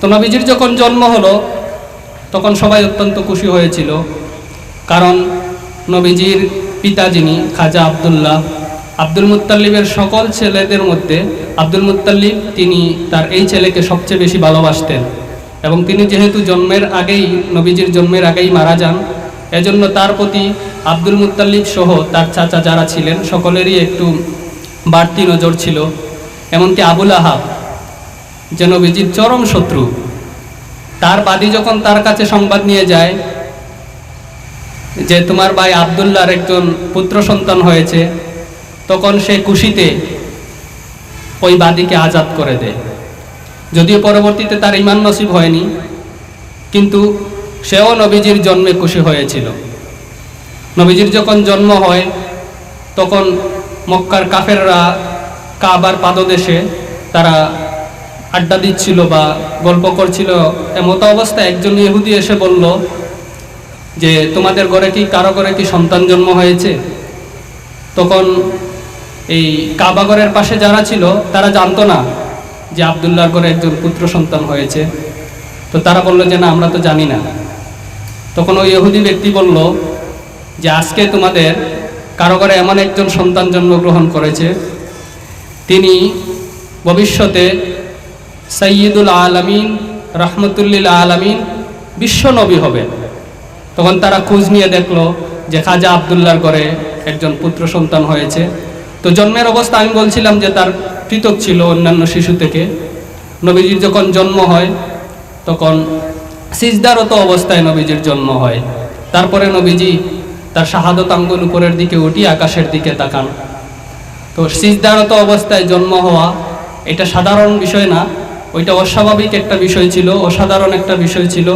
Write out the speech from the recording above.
তো নবীজির যখন জন্ম হলো, তখন সবাই অত্যন্ত খুশি হয়েছিল। কারণ নবীজির পিতা যিনি খাজা আবদুল্লাহ, আব্দুল মুত্তাল্লিবের সকল ছেলেদের মধ্যে আব্দুল মুত্তাল্লিব তিনি তার এই ছেলেকে সবচেয়ে বেশি ভালোবাসতেন এবং তিনি যেহেতু জন্মের আগেই, নবীজির জন্মের আগেই মারা যান, এজন্য তার প্রতি আব্দুল মুত্তাল্লিব সহ তার চাচা যারা ছিলেন, সকলেরই একটু বাড়তি নজর ছিল। এমনকি আবুল আহাব যে নবীজির চরম শত্রু। তার বাদী যখন তার কাছে সংবাদ নিয়ে যায় যে তোমার ভাই আবদুল্লাহর একজন পুত্র সন্তান হয়েছে, তখন সে খুশিতে ওই বাদীকে আজাদ করে দেয়। যদিও পরবর্তীতে তার ইমান নসিব হয়নি, কিন্তু সেও নবীজির জন্মে খুশি হয়েছিল। নবীজির যখন জন্ম হয়, তখন মক্কার কাফেররা কাবার পাদদেশে তারা আড্ডা দিচ্ছিল বা গল্প করছিল, এমতো অবস্থায় একজন ইহুদি এসে বলল যে, তোমাদের ঘরে কি, কারও ঘরে কি সন্তান জন্ম হয়েছে? তখন এই কাবাগরের পাশে যারা ছিল, তারা জানতো না যে আবদুল্লাহর ঘরে একজন পুত্র সন্তান হয়েছে। তো তারা বলল যে, না, আমরা তো জানি না। তখন ওই ইহুদি ব্যক্তি বলল যে, আজকে তোমাদের কারও ঘরে এমন একজন সন্তান জন্মগ্রহণ করেছে। তিনি ভবিষ্যতে সৈয়দুল আলমিন, রহমতুল্লিল আলমিন, বিশ্ব নবী হবেন তখন তারা খোঁজ নিয়ে দেখল যে খাজা আবদুল্লাহর ঘরে একজন পুত্র সন্তান হয়েছে। তো জন্মের অবস্থা আমি বলছিলাম যে তার পৃথক ছিল অন্যান্য শিশু থেকে। নবীজির যখন জন্ম হয়, তখন সিজদারত অবস্থায় নবীজির জন্ম হয়। তারপরে নবীজি তার শাহাদত আঙ্গুল উপরের দিকে উঠি আকাশের দিকে তাকান। তো সিজদারত অবস্থায় জন্ম হওয়া এটা সাধারণ বিষয় না ওইটা অস্বাভাবিক একটা বিষয় ছিল অসাধারণ একটা বিষয় ছিল।